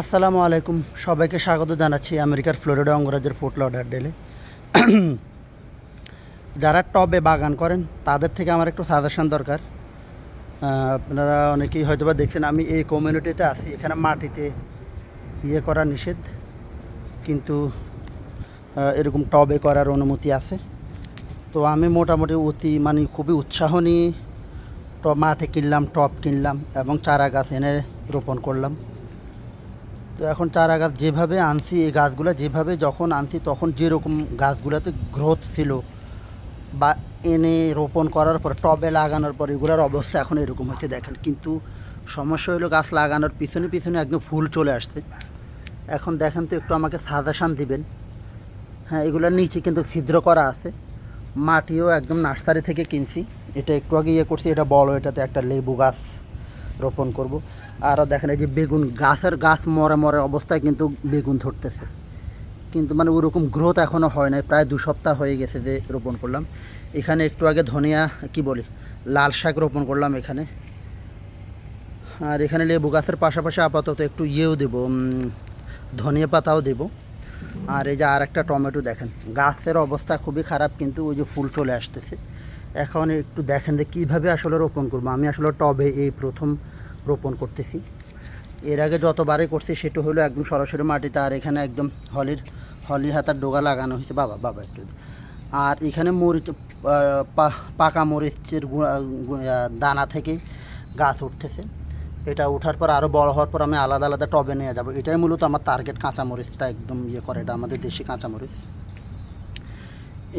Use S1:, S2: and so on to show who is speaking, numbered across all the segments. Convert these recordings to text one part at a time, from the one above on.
S1: আসসালামু আলাইকুম। সবাইকে স্বাগত জানাচ্ছি আমেরিকার ফ্লোরিডা অঙ্গরাজ্যের ফোর্ট লডারডেলে যারা টবে বাগান করেন, তাদের থেকে আমার একটু সাজেশন দরকার। আপনারা অনেকেই হয়তো বা দেখছেন, আমি এই কমিউনিটিতে আছি, এখানে মাটিতে ইয়ে করা নিষেধ। কিন্তু এরকম টবে করার অনুমতি আছে। তো আমি মোটামুটি অতি মানে খুবই উৎসাহ নিয়ে টব মাঠে কিনলাম, টব কিনলাম এবং চারা গাছ এনে রোপণ করলাম। তো এখন চারা গাছ যেভাবে আনছি, এই গাছগুলো যেভাবে যখন আনছি তখন যেরকম গাছগুলোতে গ্রোথ ছিল বা এনে রোপণ করার পর, টবে লাগানোর পর এগুলোর অবস্থা এখন এরকম হচ্ছে দেখেন। কিন্তু সমস্যা হলো গাছ লাগানোর পিছনে পিছনে একদম ফুল চলে আসছে। এখন দেখেন তো একটু আমাকে সাজেশান দিবেন। হ্যাঁ এগুলোর নিচে কিন্তু ছিদ্র করা আছে। মাটিও একদম নার্সারি থেকে কিনছি। এটা একটু আগে ইয়ে করছি, এটা বলো এটাতে একটা লেবু গাছ রোপণ করব। আরও দেখেন এই যে বেগুন গাছের গাছ মরে মরে অবস্থায় কিন্তু বেগুন ধরতেছে। কিন্তু মানে ওরকম গ্রোথ এখনও হয় নাই, প্রায় দু সপ্তাহ হয়ে গেছে যে রোপণ করলাম। এখানে একটু আগে ধনিয়া, কি বলি, লাল শাক রোপণ করলাম এখানে। আর এখানে লেবু গাছের পাশাপাশি আপাতত একটু ইয়েও দেবো ধনিয়া পাতাও দেবো। আর এই যে আর একটা টমেটো দেখেন, গাছের অবস্থা খুবই খারাপ, কিন্তু ওই যে ফুল চলে আসতেছে। এখন একটু দেখেন যে কীভাবে আসলে রোপণ করব। আমি আসলে টবে এই প্রথম রোপণ করতেছি। এর আগে যতবারই করছি, সেটা হলো একদম সরাসরি মাটিতে আর এখানে একদম হলির হলি হাতার ডোগা লাগানো হয়েছে। বাবা বাবা, একটু। আর এখানে মরিচ পাকা মরিচের দানা থেকে গাছ উঠতেছে। এটা ওঠার পর আরও বড় হওয়ার পর আমি আলাদা আলাদা টবে নিয়ে যাব। এটাই মূলত আমার টার্গেট কাঁচামরিচটা একদম ইয়ে করে, এটা আমাদের দেশি কাঁচামরিচ।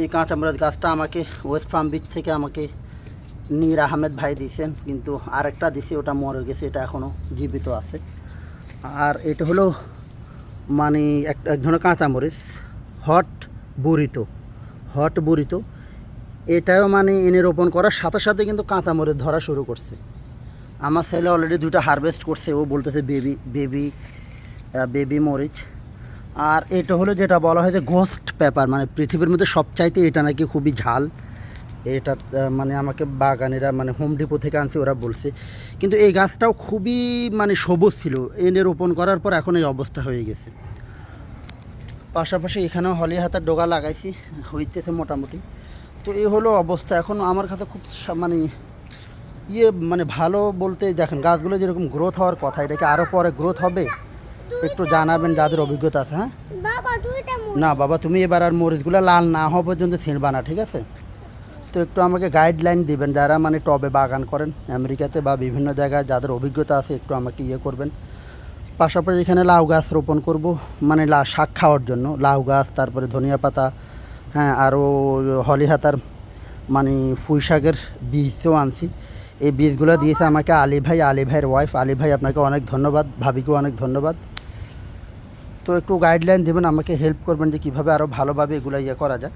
S1: এই কাঁচামরিচ গাছটা আমাকে ওয়েস্ট ফার্ম বিচ থেকে আমাকে নীর আহমেদ ভাই দিয়েছেন, কিন্তু আরেকটা দিছি, ওটা মরে গেছে, এটা এখনও জীবিত আছে। আর এটা হলো মানে এক এক ধরনের কাঁচামরিচ হট বুরিতো হট বুরিতো। এটাও মানে এনে রোপণ করার সাথে সাথে কিন্তু কাঁচামরিচ ধরা শুরু করছে। আমার ছেলে অলরেডি দুটো হারভেস্ট করছে, ও বলতেছে বেবি বেবি বেবি মরিচ। আর এটা হলো যেটা বলা হয় যে ঘোস্ট পেপার মানে পৃথিবীর মধ্যে সবচাইতে এটা নাকি খুবই ঝাল। এটা মানে আমাকে বাগানেরা মানে হোম ডিপো থেকে আনছে, ওরা বলছে। কিন্তু এই গাছটাও খুবই মানে সবুজ ছিল। এনে রোপণ করার পর এখন এই অবস্থা হয়ে গেছে। পাশাপাশি এখানেও হলি হাতার ডোগা লাগাইছি, হইতেছে মোটামুটি। তো এই হলো অবস্থা। এখন আমার কাছে খুব মানে ইয়ে মানে ভালো বলতে, দেখেন গাছগুলো যেরকম গ্রোথ হওয়ার কথা, এটা কি আরও পরে গ্রোথ হবে? একটু জানাবেন যাদের অভিজ্ঞতা আছে হ্যাঁ? না বাবা তুমি এবার আর মরিচগুলো লাল না হওয়া পর্যন্ত ছিঁড়বা না ঠিক আছে? তো একটু আমাকে গাইডলাইন দিবেন যারা মানে টবে বাগান করেন আমেরিকাতে বা বিভিন্ন জায়গায় যাদের অভিজ্ঞতা আছে একটু আমাকে ইয়ে করবেন। পাশাপাশি এখানে লাউ গাছ রোপণ করব মানে লা শাক খাওয়ার জন্য। লাউ গাছ তারপরে ধনিয়া পাতা হ্যাঁ আরও হলিহাতার মানে পুঁই শাকের বীজও আনছি। এই বীজগুলো দিয়েছে আমাকে আলী ভাই আলী ভাইয়ের ওয়াইফ আলী ভাই আপনাকে অনেক ধন্যবাদ ভাবিকেও অনেক ধন্যবাদ। তো একটু গাইডলাইন দেবেন, আমাকে হেল্প করবেন যে কীভাবে আরও ভালোভাবে এগুলো ইয়ে করা যায়।